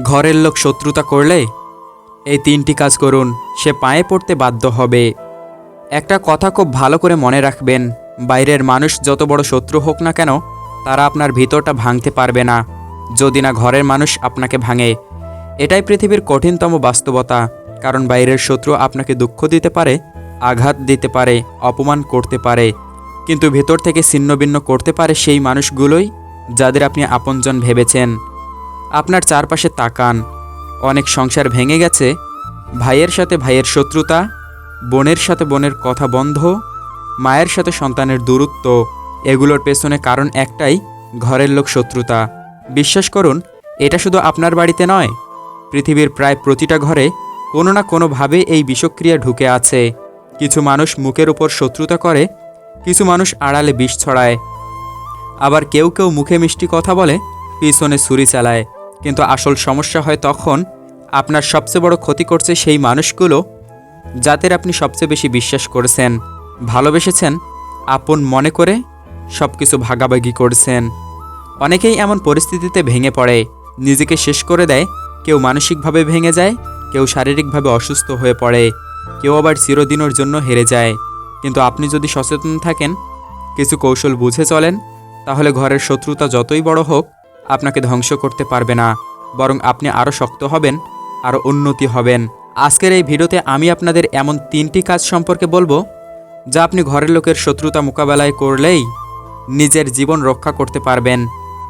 ঘরের লোক শত্রুতা করলে এই তিনটি কাজ করুন, সে পায়ে পড়তে বাধ্য হবে। একটা কথা খুব ভালো করে মনে রাখবেন, বাইরের মানুষ যত বড় শত্রু হোক না কেন, তারা আপনার ভিতরটা ভাঙতে পারবে না। যদি না ঘরের মানুষ আপনাকে ভাঙে, এটাই পৃথিবীর কঠিনতম বাস্তবতা, কারণ বাইরের শত্রু আপনাকে দুঃখ দিতে পারে, আঘাত দিতে পারে, অপমান করতে পারে। কিন্তু ভেতর থেকে ছিন্নভিন্ন করতে পারে সেই মানুষগুলোই যাদের আপনি আপনজন ভেবেছেন। আপনার চারপাশে তাকান। অনেক সংসার ভেঙে গেছে। ভাইয়ের সাথে ভাইয়ের শত্রুতা, বোনের সাথে বোনের কথা বন্ধ, মায়ের সাথে সন্তানের দূরত্ব, এগুলোর পেছনে কারণ একটাই, ঘরের লোক শত্রুতা। বিশ্বাস করুন, এটা শুধু আপনার বাড়িতে নয়। পৃথিবীর প্রায় প্রতিটা ঘরে কোনো না কোনোভাবে এই বিষক্রিয়া ঢুকে আছে। কিছু মানুষ মুখের উপর শত্রুতা করে, কিছু মানুষ আড়ালে বিষ ছড়ায়। আবার কেউ কেউ মুখে মিষ্টি কথা বলে, পিছনে ছুরি চালায়। কিন্তু আসল সমস্যা হয় তখন আপনার সবচেয়ে বড় ক্ষতি করছে সেই মানুষগুলো যাদের আপনি সবচেয়ে বেশি বিশ্বাস করেছেন, ভালোবেসেছেন, আপন মনে করে সব কিছু ভাগাভাগি করছেন। অনেকেই এমন পরিস্থিতিতে ভেঙে পড়ে, নিজেকে শেষ করে দেয়, কেউ মানসিকভাবে ভেঙে যায়, কেউ শারীরিকভাবে অসুস্থ হয়ে পড়ে, কেউ আবার চিরদিনের জন্য হেরে যায়। কিন্তু আপনি যদি সচেতন থাকেন, কিছু কৌশল বুঝে চলেন, তাহলে ঘরের শত্রুতা যতই বড় হোক আপনাকে ধ্বংস করতে পারবে না, বরং আপনি আরও শক্ত হবেন আরও উন্নতি হবেন। আজকের এই ভিডিওতে আমি আপনাদের এমন তিনটি কাজ সম্পর্কে বলব, যা আপনি ঘরের লোকের শত্রুতা মোকাবেলায় করলেই নিজের জীবন রক্ষা করতে পারবেন।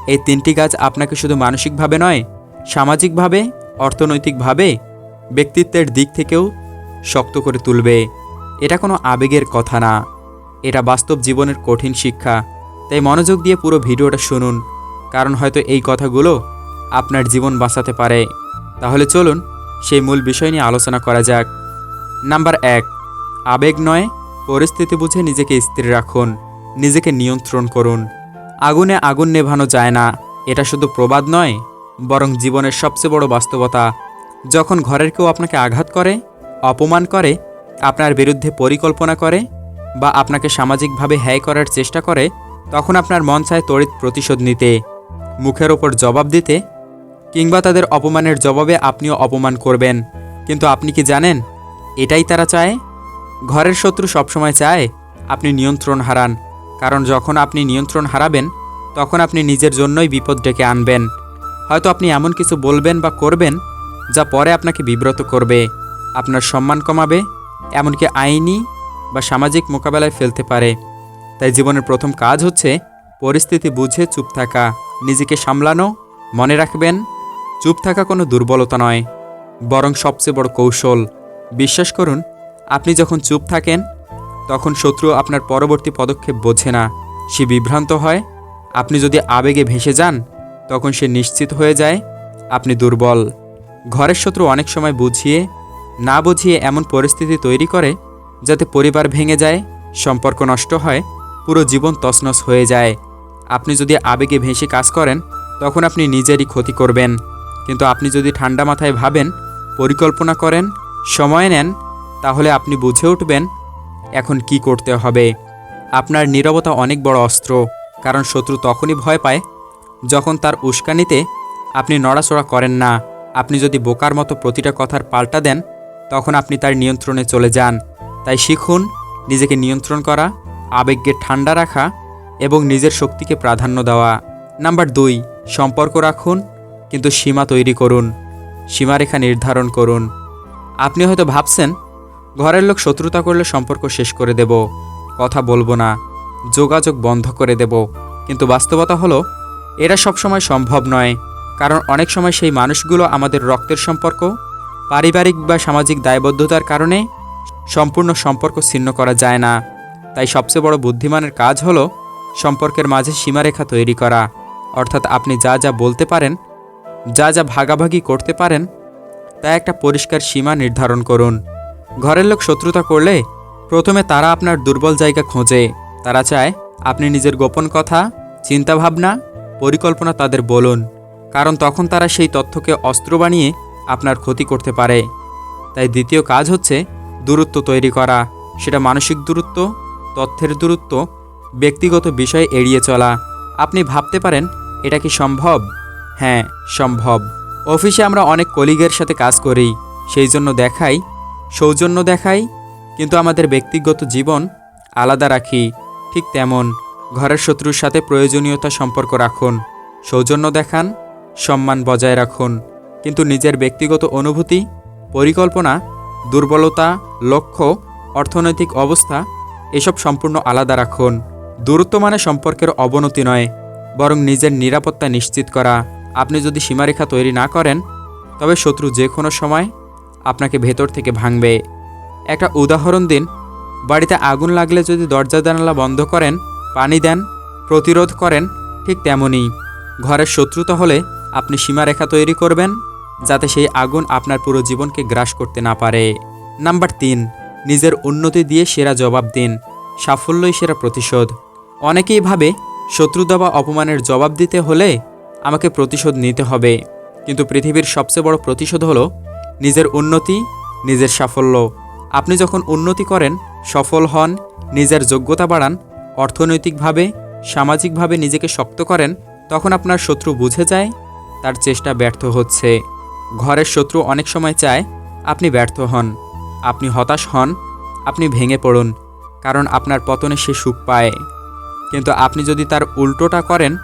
এই তিনটি কাজ আপনাকে শুধু মানসিকভাবে নয়, সামাজিকভাবে, অর্থনৈতিকভাবে, ব্যক্তিত্বের দিক থেকেও শক্ত করে তুলবে। এটা কোনো আবেগের কথা না। এটা বাস্তব জীবনের কঠিন শিক্ষা। তাই মনোযোগ দিয়ে পুরো ভিডিওটা শুনুন। কারণ হয়তো এই কথাগুলো আপনার জীবন বাঁচাতে পারে। তাহলে চলুন সেই মূল বিষয় নিয়ে আলোচনা করা যাক। নাম্বার এক, আবেগ নয়, পরিস্থিতি বুঝে নিজেকে স্থির রাখুন, নিজেকে নিয়ন্ত্রণ করুন। আগুনে আগুন নেভানো যায় না, এটা শুধু প্রবাদ নয়, বরং জীবনের সবচেয়ে বড় বাস্তবতা। যখন ঘরের কেউ আপনাকে আঘাত করে, অপমান করে, আপনার বিরুদ্ধে পরিকল্পনা করে, বা আপনাকে সামাজিকভাবে হ্যায় করার চেষ্টা করে, তখন আপনার মন চায় তড়িৎ প্রতিশোধ নিতে। মুখের ওপর জবাব দিতে, কিংবা তাদের অপমানের জবাবে আপনিও অপমান করবেন। কিন্তু আপনি কি জানেন, এটাই তারা চায়? ঘরের শত্রু সবসময় চায় আপনি নিয়ন্ত্রণ হারান, কারণ যখন আপনি নিয়ন্ত্রণ হারাবেন, তখন আপনি নিজের জন্যই বিপদ ডেকে আনবেন। হয়তো আপনি এমন কিছু বলবেন বা করবেন, যা পরে আপনাকে বিব্রত করবে, আপনার সম্মান কমাবে, এমনকি আইনি বা সামাজিক মোকাবেলায় ফেলতে পারে। তাই জীবনের প্রথম কাজ হচ্ছে পরিস্থিতি বুঝে চুপ থাকা। নিজেকে সামলানো, মনে রাখবেন, চুপ থাকা কোনো দুর্বলতা নয়, বরং সবচেয়ে বড় কৌশল, বিশ্বাস করুন, আপনি যখন চুপ থাকেন, তখন শত্রু আপনার পরবর্তী পদক্ষেপ বোঝে না, সে বিভ্রান্ত হয়, আপনি যদি আবেগে ভেসে যান, তখন সে নিশ্চিত হয়ে যায়, আপনি দুর্বল। ঘরের শত্রু অনেক সময় বুঝিয়ে, না বুঝিয়ে এমন পরিস্থিতি তৈরি করে, যাতে পরিবার ভেঙে যায়, সম্পর্ক নষ্ট হয়, পুরো জীবন তছনছ হয়ে যায়। আপনি যদি আবেগে ভেসে কাজ করেন, তখন আপনি নিজেরই ক্ষতি করবেন। কিন্তু আপনি যদি ঠান্ডা মাথায় ভাবেন, পরিকল্পনা করেন, সময় নেন, তাহলে আপনি বুঝে উঠবেন এখন কি করতে হবে। আপনার নীরবতা অনেক বড় অস্ত্র, কারণ শত্রু তখনই ভয় পায় যখন তার উস্কানিতে আপনি নড়াচড়া করেন না। আপনি যদি বোকার মতো প্রতিটা কথার পাল্টা দেন, তখন আপনি তার নিয়ন্ত্রণে চলে যান। তাই শিখুন নিজেকে নিয়ন্ত্রণ করা, আবেগকে ঠান্ডা রাখা এবং নিজের শক্তিকে প্রাধান্য দেওয়া। নাম্বার দুই, সম্পর্ক রাখুন, কিন্তু সীমা তৈরি করুন, সীমারেখা নির্ধারণ করুন। আপনি হয়তো ভাবছেন, ঘরের লোক শত্রুতা করলে সম্পর্ক শেষ করে দেব, কথা বলব না, যোগাযোগ বন্ধ করে দেব, কিন্তু বাস্তবতা হলো এরা সবসময় সম্ভব নয়, কারণ অনেক সময় সেই মানুষগুলো আমাদের রক্তের সম্পর্ক, পারিবারিক বা সামাজিক দায়বদ্ধতার কারণে সম্পূর্ণ সম্পর্ক ছিন্ন করা যায় না। তাই সবচেয়ে বড় বুদ্ধিমানের কাজ হলো সম্পর্কের মাঝে সীমারেখা তৈরি করা। অর্থাৎ আপনি যা যা বলতে পারেন, যা যা ভাগাভাগি করতে পারেন, তা একটা পরিষ্কার সীমা নির্ধারণ করুন। ঘরের লোক শত্রুতা করলে প্রথমে তারা আপনার দুর্বল জায়গা খোঁজে। তারা চায় আপনি নিজের গোপন কথা, চিন্তাভাবনা, পরিকল্পনা তাদের বলুন। কারণ তখন তারা সেই তথ্যকে অস্ত্র বানিয়ে আপনার ক্ষতি করতে পারে। তাই দ্বিতীয় কাজ হচ্ছে দূরত্ব তৈরি করা। সেটা মানসিক দূরত্ব, তথ্যের দূরত্ব ব্যক্তিগত বিষয় এড়িয়ে চলা। আপনি ভাবতে পারেন, এটা কি সম্ভব? হ্যাঁ সম্ভব। অফিসে আমরা অনেক কলিগের সাথে কাজ করি, সেই জন্য দেখাই, সৌজন্য দেখাই, কিন্তু আমাদের ব্যক্তিগত জীবন আলাদা রাখি, ঠিক তেমন। ঘরের শত্রুর সাথে প্রয়োজনীয়তা সম্পর্ক রাখুন, সৌজন্য দেখান, সম্মান বজায় রাখুন। কিন্তু নিজের ব্যক্তিগত অনুভূতি, পরিকল্পনা, দুর্বলতা, লক্ষ্য, অর্থনৈতিক অবস্থা, এসব সম্পূর্ণ আলাদা রাখুন। দূরত্ব মানে সম্পর্কের অবনতি নয়, বরং নিজের নিরাপত্তা নিশ্চিত করা। আপনি যদি সীমারেখা তৈরি না করেন, তবে শত্রু যে কোনো সময় আপনাকে ভেতর থেকে ভাঙবে। একটা উদাহরণ দিন, বাড়িতে আগুন লাগলে যদি দরজা জানালা বন্ধ করেন, পানি দেন, প্রতিরোধ করেন, ঠিক তেমনই ঘরের শত্রুতা হলে আপনি সীমারেখা তৈরি করবেন, যাতে সেই আগুন আপনার পুরো জীবনকে গ্রাস করতে না পারে। নাম্বার তিন, নিজের উন্নতি দিয়ে সেরা জবাব দিন। সাফল্যই সেরা প্রতিশোধ। অনেকেই ভাবে শত্রুতা বা অপমানের জবাব দিতে হলে আমাকে প্রতিশোধ নিতে হবে। কিন্তু পৃথিবীর সবচেয়ে বড় প্রতিশোধ হলো নিজের উন্নতি, নিজের সাফল্য। আপনি যখন উন্নতি করেন, সফল হন, নিজের যোগ্যতা বাড়ান, অর্থনৈতিকভাবে, সামাজিকভাবে নিজেকে শক্ত করেন, তখন আপনার শত্রু বুঝে যায়, তার চেষ্টা ব্যর্থ হচ্ছে। ঘরের শত্রু অনেক সময় চায়, আপনি ব্যর্থ হন, আপনি হতাশ হন, আপনি ভেঙে পড়ুন, কারণ আপনার পতনে সে সুখ পায়। কিন্তু আপনি যদি তার উল্টোটা করেন,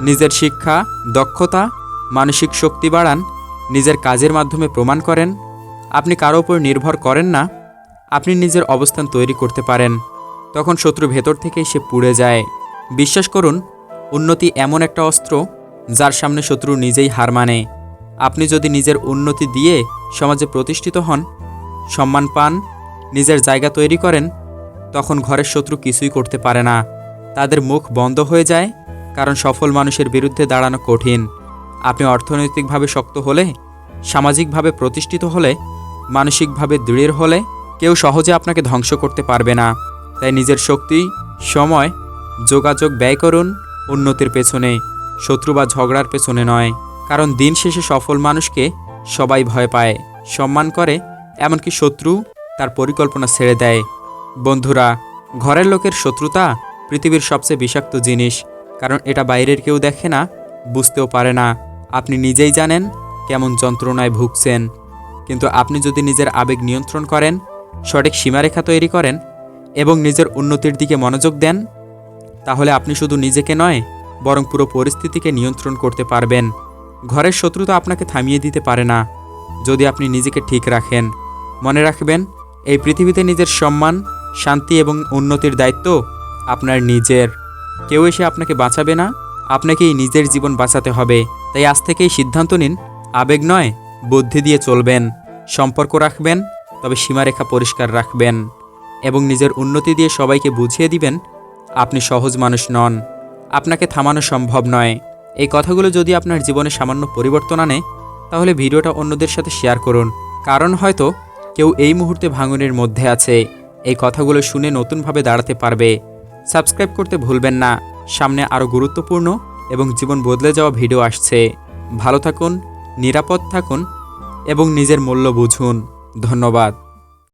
নিজের শিক্ষা, দক্ষতা, মানসিক শক্তি বাড়ান, নিজের কাজের মাধ্যমে প্রমাণ করেন, আপনি কারও উপর নির্ভর করেন না, আপনি নিজের অবস্থান তৈরি করতে পারেন, তখন শত্রু ভেতর থেকেই সে পুড়ে যায়। বিশ্বাস করুন, উন্নতি এমন একটা অস্ত্র যার সামনে শত্রু নিজেই হার মানে। আপনি যদি নিজের উন্নতি দিয়ে সমাজে প্রতিষ্ঠিত হন, সম্মান পান, নিজের জায়গা তৈরি করেন, তখন ঘরের শত্রু কিছুই করতে পারে না। তাদের মুখ বন্ধ হয়ে যায়, কারণ সফল মানুষের বিরুদ্ধে দাঁড়ানো কঠিন। আপনি অর্থনৈতিকভাবে শক্ত হলে, সামাজিকভাবে প্রতিষ্ঠিত হলে, মানসিকভাবে দৃঢ় হলে, কেউ সহজে আপনাকে ধ্বংস করতে পারবে না। তাই নিজের শক্তি, সময়, যোগাযোগ ব্যয় করুন উন্নতির পেছনে, শত্রু বা ঝগড়ার পেছনে নয়। কারণ দিন শেষে সফল মানুষকে সবাই ভয় পায়, সম্মান করে, এমনকি শত্রু তার পরিকল্পনা ছেড়ে দেয়। বন্ধুরা, ঘরের লোকের শত্রুতা পৃথিবীর সবচেয়ে বিষাক্ত জিনিস, কারণ এটা বাইরের কেউ দেখে না, বুঝতেও পারে না। আপনি নিজেই জানেন কেমন যন্ত্রণায় ভুগছেন। কিন্তু আপনি যদি নিজের আবেগ নিয়ন্ত্রণ করেন, সঠিক সীমারেখা তৈরি করেন এবং নিজের উন্নতির দিকে মনোযোগ দেন, তাহলে আপনি শুধু নিজেকে নয়, বরং পুরো পরিস্থিতিকে নিয়ন্ত্রণ করতে পারবেন। ঘরের শত্রু তো আপনাকে থামিয়ে দিতে পারে না। যদি আপনি নিজেকে ঠিক রাখেন, মনে রাখবেন, এই পৃথিবীতে নিজের সম্মান, শান্তি এবং উন্নতির দায়িত্ব আপনার নিজের। কেউ এসে আপনাকে বাঁচাবে না, আপনাকেই নিজের জীবন বাঁচাতে হবে। তাই আজ থেকেই সিদ্ধান্ত নিন, আবেগ নয়, বুদ্ধি দিয়ে চলবেন, সম্পর্ক রাখবেন, তবে সীমারেখা পরিষ্কার রাখবেন এবং নিজের উন্নতি দিয়ে সবাইকে বুঝিয়ে দিবেন, আপনি সহজ মানুষ নন, আপনাকে থামানো সম্ভব নয়। এই কথাগুলো যদি আপনার জীবনে সামান্য পরিবর্তন আনে, তাহলে ভিডিওটা অন্যদের সাথে শেয়ার করুন। কারণ হয়তো কেউ এই মুহূর্তে ভাঙনের মধ্যে আছে, এই কথাগুলো শুনে নতুনভাবে দাঁড়াতে পারবে। সাবস্ক্রাইব করতে ভুলবেন না। সামনে আরও গুরুত্বপূর্ণ এবং জীবন বদলে যাওয়া ভিডিও আসছে। ভালো থাকুন, নিরাপদ থাকুন এবং নিজের মূল্য বুঝুন। ধন্যবাদ।